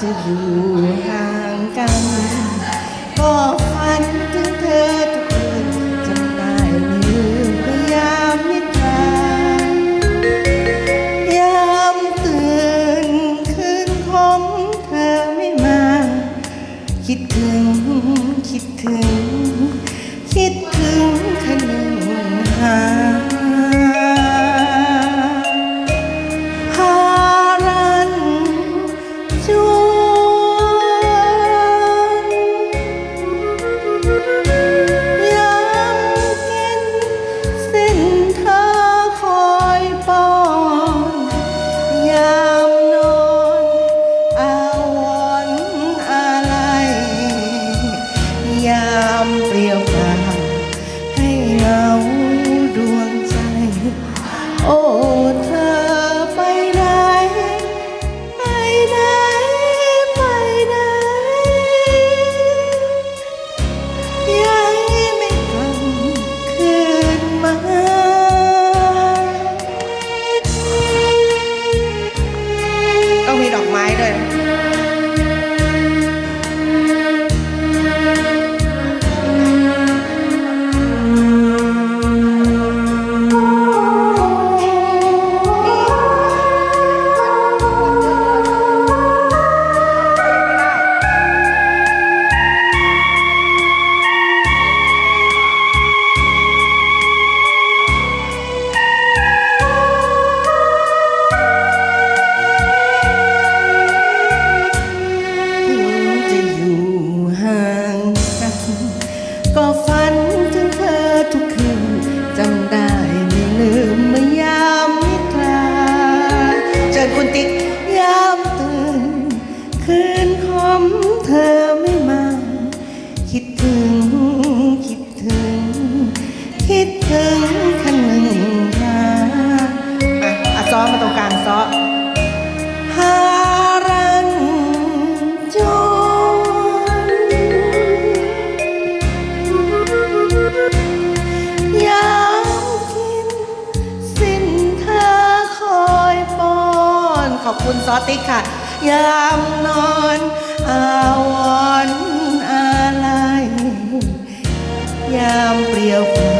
te juro. มาตรงกลางซ้อฮารันจงยามกินสิ้นเธอคอยป้อน ขอบคุณซอติ๊กค่ะ ยามนอนอาวอนอะไร ยามเปรียวฟ้